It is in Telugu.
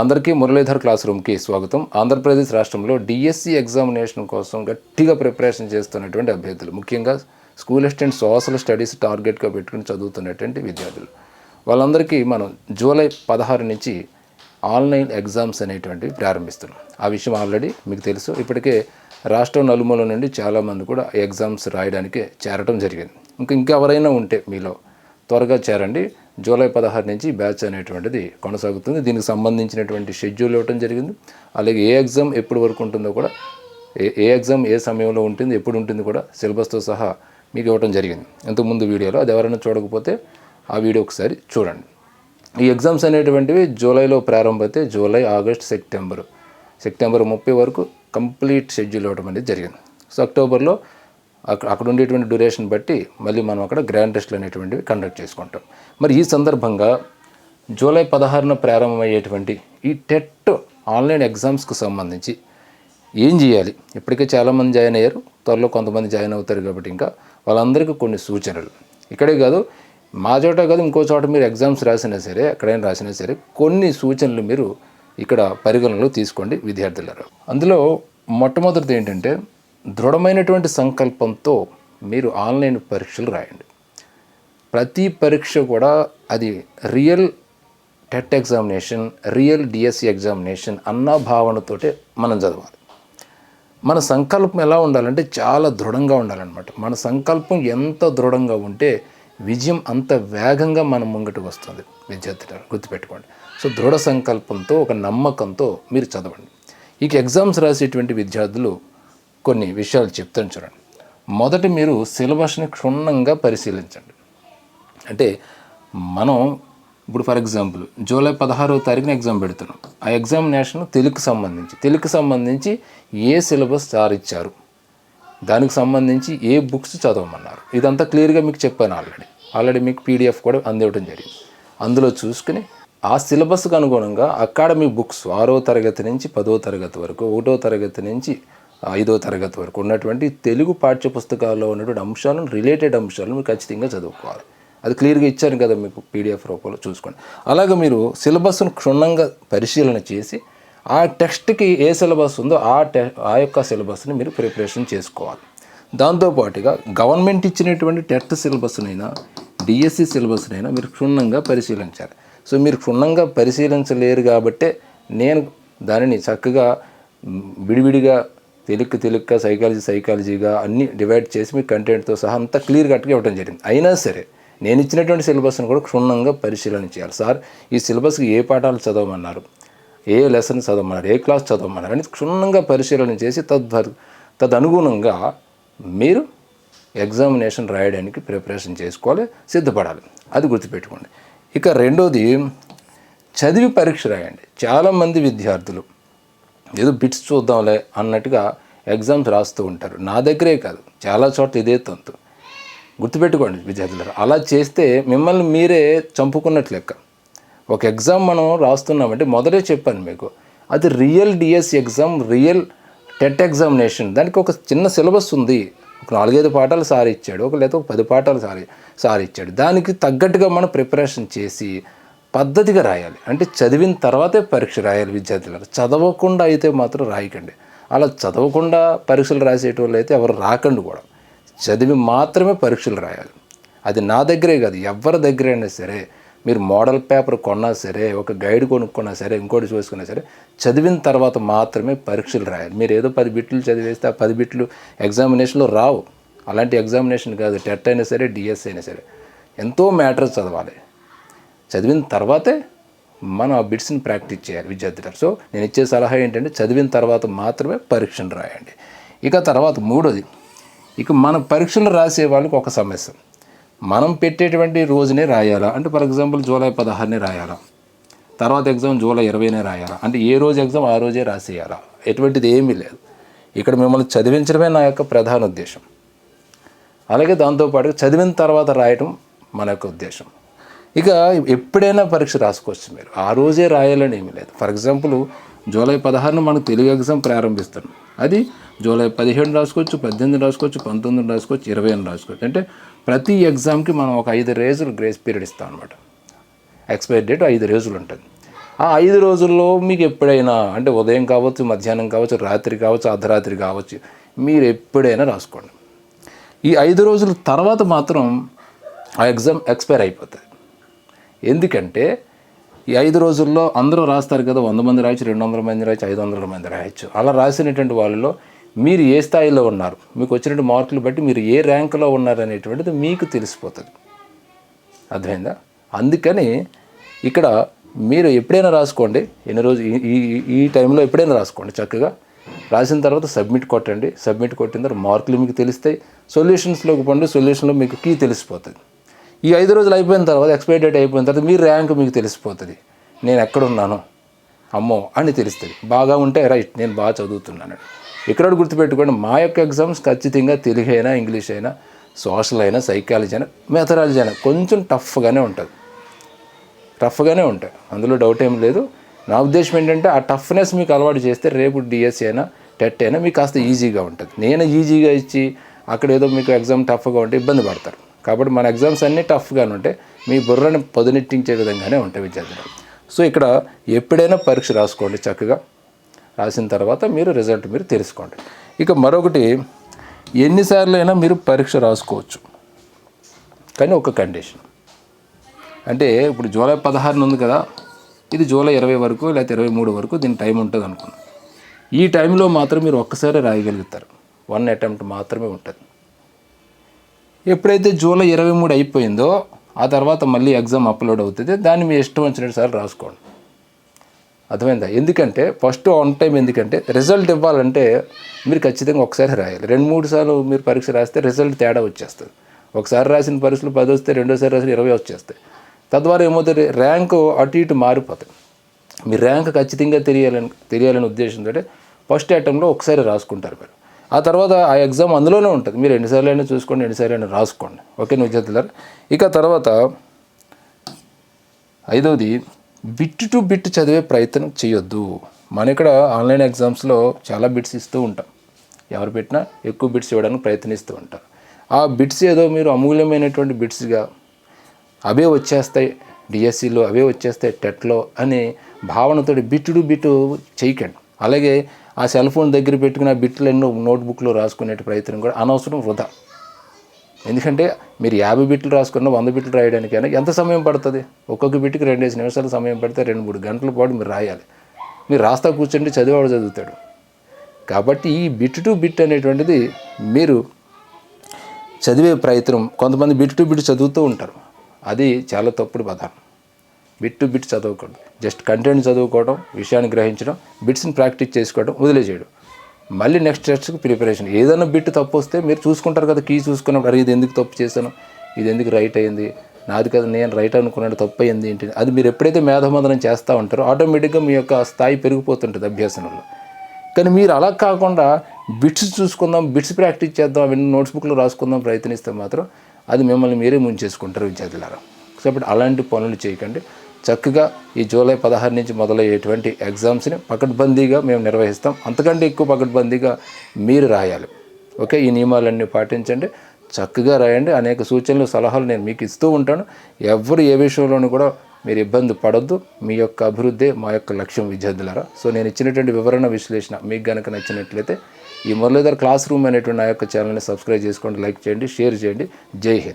అందరికీ మురళీధర్ క్లాస్ రూమ్కి స్వాగతం. ఆంధ్రప్రదేశ్ రాష్ట్రంలో డిఎస్సి ఎగ్జామినేషన్ కోసం గట్టిగా ప్రిపరేషన్ చేస్తున్నటువంటి అభ్యర్థులు ముఖ్యంగా స్కూల్ అసిస్టెంట్ సోషల్ స్టడీస్ టార్గెట్గా పెట్టుకుని చదువుతున్నటువంటి విద్యార్థులు. వాళ్ళందరికీ మనం జూలై పదహారు నుంచి ఆన్లైన్ ఎగ్జామ్స్ అనేటువంటివి ప్రారంభిస్తున్నాం. ఆ విషయం ఆల్రెడీ మీకు తెలుసు. ఇప్పటికే రాష్ట్రం నలుమూల నుండి చాలామంది కూడా ఎగ్జామ్స్ రాయడానికి చేరటం జరిగింది. ఇంకా ఇంకెవరైనా ఉంటే మీలో త్వరగా చేరండి. జూలై పదహారు నుంచి బ్యాచ్ అనేటువంటిది కొనసాగుతుంది. దీనికి సంబంధించినటువంటి షెడ్యూల్ ఇవ్వడం జరిగింది. అలాగే ఏ ఎగ్జామ్ ఎప్పటి వరకు ఉంటుందో కూడా ఏ ఏ ఎగ్జామ్ ఏ సమయంలో ఉంటుంది ఎప్పుడు ఉంటుంది కూడా సిలబస్తో సహా మీకు ఇవ్వడం జరిగింది. ఇంతకుముందు వీడియోలో అది ఎవరైనా చూడకపోతే ఆ వీడియో ఒకసారి చూడండి. ఈ ఎగ్జామ్స్ అనేటువంటివి జూలైలో ప్రారంభమైతే జూలై ఆగస్ట్ సెప్టెంబర్. సెప్టెంబర్ ముప్పై వరకు కంప్లీట్ షెడ్యూల్ ఇవ్వడం అనేది జరిగింది. సో అక్టోబర్లో అక్కడ అక్కడ ఉండేటువంటి డ్యూరేషన్ బట్టి మళ్ళీ మనం అక్కడ గ్రాండ్ టెస్ట్లు అనేటువంటివి కండక్ట్ చేసుకుంటాం. మరి ఈ సందర్భంగా జూలై పదహారున ప్రారంభమయ్యేటువంటి ఈ టెట్ ఆన్లైన్ ఎగ్జామ్స్కి సంబంధించి ఏం చేయాలి? ఇప్పటికే చాలామంది జాయిన్ అయ్యారు. త్వరలో కొంతమంది జాయిన్ అవుతారు కాబట్టి ఇంకా వాళ్ళందరికీ కొన్ని సూచనలు. ఇక్కడే కాదు మా చోట కాదు ఇంకో చోట మీరు ఎగ్జామ్స్ రాసినా సరే ఎక్కడైనా రాసినా సరే కొన్ని సూచనలు మీరు ఇక్కడ పరిగణనలో తీసుకోండి విద్యార్థులారు. అందులో మొట్టమొదటిది ఏంటంటే దృఢమైనటువంటి సంకల్పంతో మీరు ఆన్లైన్ పరీక్షలు రాయండి. ప్రతి పరీక్ష కూడా అది real TET examination real DSC examination అన్న భావనతోటే మనం చదవాలి. మన సంకల్పం ఎలా ఉండాలంటే చాలా దృఢంగా ఉండాలన్నమాట. మన సంకల్పం ఎంత దృఢంగా ఉంటే విజయం అంత వేగంగా మన ముంగటికి వస్తుంది. విద్యార్థులు గుర్తుపెట్టుకోండి. సో దృఢ సంకల్పంతో ఒక నమ్మకంతో మీరు చదవండి. ఇక ఎగ్జామ్స్ రాసేటువంటి విద్యార్థులు కొన్ని విషయాలు చెప్తాను చూడండి. మొదట మీరు సిలబస్ని క్షుణ్ణంగా పరిశీలించండి. అంటే మనం ఇప్పుడు ఫర్ ఎగ్జాంపుల్ జూలై పదహారో తారీఖున ఎగ్జామ్ పెడుతున్నాం. ఆ ఎగ్జామినేషన్ తెలుగుకి సంబంధించి తెలుగుకి సంబంధించి ఏ సిలబస్ సార్ ఇచ్చారు? దానికి సంబంధించి ఏ బుక్స్ చదవమన్నారు? ఇదంతా క్లియర్గా మీకు చెప్పాను ఆల్రెడీ. ఆల్రెడీ మీకు పీడిఎఫ్ కూడా అందివ్వడం జరిగింది. అందులో చూసుకుని ఆ సిలబస్కు అనుగుణంగా అకాడమీ బుక్స్ ఆరో తరగతి నుంచి పదో తరగతి వరకు ఒకటో తరగతి నుంచి ఐదో తరగతి వరకు ఉన్నటువంటి తెలుగు పాఠ్య పుస్తకాల్లో ఉన్నటువంటి అంశాలను రిలేటెడ్ అంశాలను మీరు ఖచ్చితంగా చదువుకోవాలి. అది క్లియర్గా ఇచ్చారు కదా మీకు పీడిఎఫ్ రూపంలో చూసుకోండి. అలాగే మీరు సిలబస్ను క్షుణ్ణంగా పరిశీలన చేసి ఆ టెక్స్ట్కి ఏ సిలబస్ ఉందో ఆ టె ఆ యొక్క సిలబస్ని మీరు ప్రిపరేషన్ చేసుకోవాలి. దాంతోపాటుగా గవర్నమెంట్ ఇచ్చినటువంటి టెట్ సిలబస్నైనా డిఎస్సి సిలబస్నైనా మీరు క్షుణ్ణంగా పరిశీలించాలి. సో మీరు క్షుణ్ణంగా పరిశీలించలేరు కాబట్టే నేను దానిని చక్కగా విడివిడిగా తెలుక్ తెలుక్క సైకాలజీ సైకాలజీగా అన్ని డివైడ్ చేసి మీ కంటెంట్తో సహా అంతా క్లియర్ కట్గా ఇవ్వడం జరిగింది. అయినా సరే నేను ఇచ్చినటువంటి సిలబస్ని కూడా క్షుణ్ణంగా పరిశీలన చేయాలి. సార్ ఈ సిలబస్కి ఏ పాఠాలు చదవమన్నారు? ఏ లెసన్ చదవమన్నారు? ఏ క్లాస్ చదవమన్నారు? అని క్షుణ్ణంగా పరిశీలన చేసి తద్ తదనుగుణంగా మీరు ఎగ్జామినేషన్ రాయడానికి ప్రిపరేషన్ చేసుకోవాలి సిద్ధపడాలి. అది గుర్తుపెట్టుకోండి. ఇక రెండోది చదివి పరీక్ష రాయండి. చాలామంది విద్యార్థులు ఏదో బిట్స్ చూద్దాంలే అన్నట్టుగా ఎగ్జామ్స్ రాస్తూ ఉంటారు. నా దగ్గరే కాదు చాలా చోట్ల ఇదే తంతు. గుర్తుపెట్టుకోండి విద్యార్థులు అలా చేస్తే మిమ్మల్ని మీరే చంపుకున్నట్లు లెక్క. ఒక ఎగ్జామ్ మనం రాస్తున్నామంటే మొదటే చెప్పాను మీకు అది real DS exam real TET examination దానికి ఒక చిన్న సిలబస్ ఉంది. ఒక నాలుగైదు పాఠాలు సార్ ఇచ్చాడు ఒక లేదా ఒక పది పాఠాలు సార్ సార్ ఇచ్చాడు దానికి తగ్గట్టుగా మనం ప్రిపరేషన్ చేసి పద్ధతిగా రాయాలి. అంటే చదివిన తర్వాతే పరీక్ష రాయాలి విద్యార్థులు. చదవకుండా అయితే మాత్రం రాయకండి. అలా చదవకుండా పరీక్షలు రాసేటోళ్ళు అయితే ఎవరు రాకండి కూడా. చదివి మాత్రమే పరీక్షలు రాయాలి. అది నా దగ్గరే కాదు ఎవరి దగ్గరైనా సరే మీరు మోడల్ పేపర్ కొన్నా సరే ఒక గైడ్ కొనుక్కున్నా సరే ఇంకోటి చూసుకున్నా సరే చదివిన తర్వాత మాత్రమే పరీక్షలు రాయాలి. మీరు ఏదో పది బిట్లు చదివేస్తే ఆ పది బిట్లు ఎగ్జామినేషన్లో రావు. అలాంటి ఎగ్జామినేషన్ కాదు టెట్ అయినా సరే డిఎస్ అయినా సరే. ఎంతో మ్యాటర్ చదవాలి. చదివిన తర్వాతే మనం ఆ బిట్స్ని ప్రాక్టీస్ చేయాలి విద్యార్థులకు. సో నేను ఇచ్చే సలహా ఏంటంటే చదివిన తర్వాత మాత్రమే పరీక్షను రాయండి. ఇక తర్వాత మూడోది ఇక మన పరీక్షలు రాసే వాళ్ళకి ఒక సమస్య. మనం పెట్టేటువంటి రోజునే రాయాలా? అంటే ఫర్ ఎగ్జాంపుల్ జూలై పదహారునే రాయాలా? తర్వాత ఎగ్జామ్ జూలై ఇరవైనే రాయాలా? అంటే ఏ రోజు ఎగ్జామ్ ఆ రోజే రాసేయాలా? ఎటువంటిది ఏమీ లేదు. ఇక్కడ మిమ్మల్ని చదివించడమే నా యొక్క ప్రధాన ఉద్దేశం. అలాగే దాంతోపాటు చదివిన తర్వాత రాయటం మన యొక్క ఉద్దేశం. ఇక ఎప్పుడైనా పరీక్ష రాసుకోవచ్చు మీరు. ఆ రోజే రాయాలని ఏమీ లేదు. ఫర్ ఎగ్జాంపుల్ జూలై పదహారున మనకు తెలుగు ఎగ్జామ్ ప్రారంభిస్తాను అది జూలై పదిహేను రాసుకోవచ్చు పద్దెనిమిది రాసుకోవచ్చు పంతొమ్మిది రాసుకోవచ్చు ఇరవై ఎనిమిది రాసుకోవచ్చు. అంటే ప్రతి ఎగ్జామ్కి మనం ఒక ఐదు రోజులు గ్రేస్ పీరియడ్ ఇస్తాం అనమాట ఎక్స్పైరీ డేట్ ఐదు రోజులు ఉంటుంది. ఆ ఐదు రోజుల్లో మీకు ఎప్పుడైనా అంటే ఉదయం కావచ్చు మధ్యాహ్నం కావచ్చు రాత్రి కావచ్చు అర్ధరాత్రి కావచ్చు మీరు ఎప్పుడైనా రాసుకోండి. ఈ ఐదు రోజుల తర్వాత మాత్రం ఆ ఎగ్జామ్ ఎక్స్పైర్ అయిపోతుంది. ఎందుకంటే ఈ ఐదు రోజుల్లో అందరూ రాస్తారు కదా వంద మంది రాయొచ్చు రెండు వందల మంది రాయొచ్చు ఐదు వందల మంది రాయొచ్చు. అలా రాసినటువంటి వాళ్ళలో మీరు ఏ స్థాయిలో ఉన్నారు? మీకు వచ్చినటువంటి మార్కులు బట్టి మీరు ఏ ర్యాంకులో ఉన్నారు అనేటువంటిది మీకు తెలిసిపోతుంది. అర్థమైందా? అందుకని ఇక్కడ మీరు ఎప్పుడైనా రాసుకోండి ఎన్ని రోజు ఈ- ఈ టైంలో ఎప్పుడైనా రాసుకోండి చక్కగా. రాసిన తర్వాత సబ్మిట్ కొట్టండి. సబ్మిట్ కొట్టిన తర్వాత మార్కులు మీకు తెలుస్తాయి. సొల్యూషన్స్లోకి పండు సొల్యూషన్లో మీకు కీ తెలిసిపోతుంది. ఈ ఐదు రోజులు అయిపోయిన తర్వాత ఎక్స్పైరీ డేట్ అయిపోయిన తర్వాత మీ ర్యాంక్ మీకు తెలిసిపోతుంది. నేను ఎక్కడున్నాను? అమ్మో అని తెలుస్తుంది. బాగా ఉంటే రైట్ నేను బాగా చదువుతున్నాను ఇక్కడ గుర్తుపెట్టుకోండి మా యొక్క ఎగ్జామ్స్ ఖచ్చితంగా తెలుగు అయినా ఇంగ్లీష్ అయినా సోషల్ అయినా సైకాలజీ అయినా మెథడాలజీ అయినా కొంచెం టఫ్గానే ఉంటుంది. టఫ్గానే ఉంటాయి. అందులో డౌట్ ఏం లేదు. నా ఉద్దేశం ఏంటంటే ఆ టఫ్నెస్ మీకు అలవాటు చేస్తే రేపు డిఎస్సి అయినా టెట్ అయినా మీకు కాస్త ఈజీగా ఉంటుంది. నేను ఈజీగా ఇచ్చి అక్కడ ఏదో మీకు ఎగ్జామ్ టఫ్గా ఉంటే ఇబ్బంది పడతారు. కాబట్టి మన ఎగ్జామ్స్ అన్నీ టఫ్గానే ఉంటాయి. మీ బుర్రని పదునెట్టించే విధంగానే ఉంటాయి విద్యార్థులు. సో ఇక్కడ ఎప్పుడైనా పరీక్ష రాసుకోండి చక్కగా. రాసిన తర్వాత మీరు రిజల్ట్ మీరు తెలుసుకోండి. ఇక మరొకటి ఎన్నిసార్లు అయినా మీరు పరీక్ష రాసుకోవచ్చు. కానీ ఒక కండిషన్ అంటే ఇప్పుడు జూలై పదహారున ఉంది కదా ఇది జూలై ఇరవై వరకు లేకపోతే ఇరవై మూడు వరకు దీని టైం ఉంటుంది అనుకున్నాం ఈ టైంలో మాత్రం మీరు ఒక్కసారి రాయగలుగుతారు. వన్ అటెంప్ట్ మాత్రమే ఉంటుంది. ఎప్పుడైతే జూలై ఇరవై మూడు అయిపోయిందో ఆ తర్వాత మళ్ళీ ఎగ్జామ్ అప్లోడ్ అవుతుంది. దాన్ని మీ ఇష్టం వచ్చినట్టు సార్లు రాసుకోండి. అర్థమైందా? ఎందుకంటే ఫస్ట్ ఆన్ టైం ఎందుకంటే రిజల్ట్ ఇవ్వాలంటే మీరు ఖచ్చితంగా ఒకసారి రాయాలి. రెండు మూడు సార్లు మీరు పరీక్ష రాస్తే రిజల్ట్ తేడా వచ్చేస్తుంది. ఒకసారి రాసిన పరీక్షలు పది వస్తే రెండోసారి రాసిన ఇరవై వచ్చేస్తాయి. తద్వారా ఏమవుతుంది? ర్యాంకు అటు ఇటు మారిపోతుంది మీ ర్యాంక్ ఖచ్చితంగా తెలియాలని తెలియాలనే ఉద్దేశంతో ఫస్ట్ అటెంప్ట్లో ఒకసారి రాసుకుంటారు మీరు. ఆ తర్వాత ఆ ఎగ్జామ్ అందులోనే ఉంటుంది. మీరు ఎన్నిసార్లు అయినా చూసుకోండి ఎన్నిసార్లు అయినా రాసుకోండి. ఓకే విద్యార్థులారు ఇక తర్వాత ఐదవది బిట్ టు బిట్ చదివే ప్రయత్నం చేయొద్దు. మన ఇక్కడ ఆన్లైన్ ఎగ్జామ్స్లో చాలా బిట్స్ ఇస్తూ ఉంటాం. ఎవరు పెట్టినా ఎక్కువ బిట్స్ ఇవ్వడానికి ప్రయత్నిస్తూ ఉంటారు ఆ బిట్స్ ఏదో మీరు అమూల్యమైనటువంటి బిట్స్గా అవే వచ్చేస్తాయి డిఎస్సిలో అవే వచ్చేస్తాయి టెట్లో అనే భావనతో బిట్టుడు బిట్టు బిట్ చేయకండి. అలాగే ఆ సెల్ ఫోన్ దగ్గర పెట్టుకున్న బిట్లు ఎన్నో నోట్బుక్లో రాసుకునే ప్రయత్నం కూడా అనవసరం వృధా. ఎందుకంటే మీరు యాభై బిట్లు రాసుకున్న వంద బిట్లు రాయడానికైనా ఎంత సమయం పడుతుంది? ఒక్కొక్క బిట్కి రెండేసి నిమిషాలు సమయం పడితే రెండు మూడు గంటల పాటు మీరు రాయాలి. మీరు రాస్తా కూర్చుంటే చదివాడు చదువుతాడు. కాబట్టి ఈ బిట్ టు బిట్ అనేటువంటిది మీరు చదివే ప్రయత్నం కొంతమంది బిట్ టు బిట్ చదువుతూ ఉంటారు. అది చాలా తప్పుడు పదార్థం. బిట్ టు బిట్ చదవకూడదు జస్ట్ కంటెంట్ చదువుకోవడం విషయాన్ని గ్రహించడం బిట్స్ని ప్రాక్టీస్ చేసుకోవడం వదిలేసేయడం. మళ్ళీ నెక్స్ట్ టెస్ట్కి ప్రిపరేషన్. ఏదైనా బిట్ తప్పు వస్తే మీరు చూసుకుంటారు కదా కీ చూసుకున్నప్పుడు అరే ఇది ఎందుకు తప్పు చేశాను ఇది ఎందుకు రైట్ అయింది నాది కదా నేను రైట్ అనుకున్నాను తప్పు అయింది ఏంటి అది మీరు ఎప్పుడైతే మేధోమదనం చేస్తూ ఉంటారో ఆటోమేటిక్గా మీ యొక్క స్థాయి పెరిగిపోతుంటుంది అభ్యాసనంలో కానీ మీరు అలా కాకుండా బిట్స్ చూసుకుందాం బిట్స్ ప్రాక్టీస్ చేద్దాం అవన్నీ నోట్స్బుక్లో రాసుకుందాం ప్రయత్నిస్తే మాత్రం అది మిమ్మల్ని మీరే ముంచేసుకుంటారు విద్యార్థులారా. కాబట్టి అలాంటి పనులు చేయకండి. చక్కగా ఈ జూలై పదహారు నుంచి మొదలయ్యేటువంటి ఎగ్జామ్స్ని పకడ్బందీగా మేము నిర్వహిస్తాం. అంతకంటే ఎక్కువ పకడ్బందీగా మీరు రాయాలి. ఓకే? ఈ నియమాలన్నీ పాటించండి. చక్కగా రాయండి. అనేక సూచనలు సలహాలు నేను మీకు ఇస్తూ ఉంటాను. ఎవరు ఏ విషయంలోనూ కూడా మీరు ఇబ్బంది పడొద్దు. మీ యొక్క అభివృద్ధి మా యొక్క లక్ష్యం విద్యార్థులారా. సో నేను ఇచ్చినటువంటి వివరణ విశ్లేషణ మీకు కనుక నచ్చినట్లయితే ఈ మురళీధర్ క్లాస్ రూమ్ అనేటువంటి నా యొక్క ఛానల్ని సబ్స్క్రైబ్ చేసుకోండి లైక్ చేయండి షేర్ చేయండి. జై హింద్.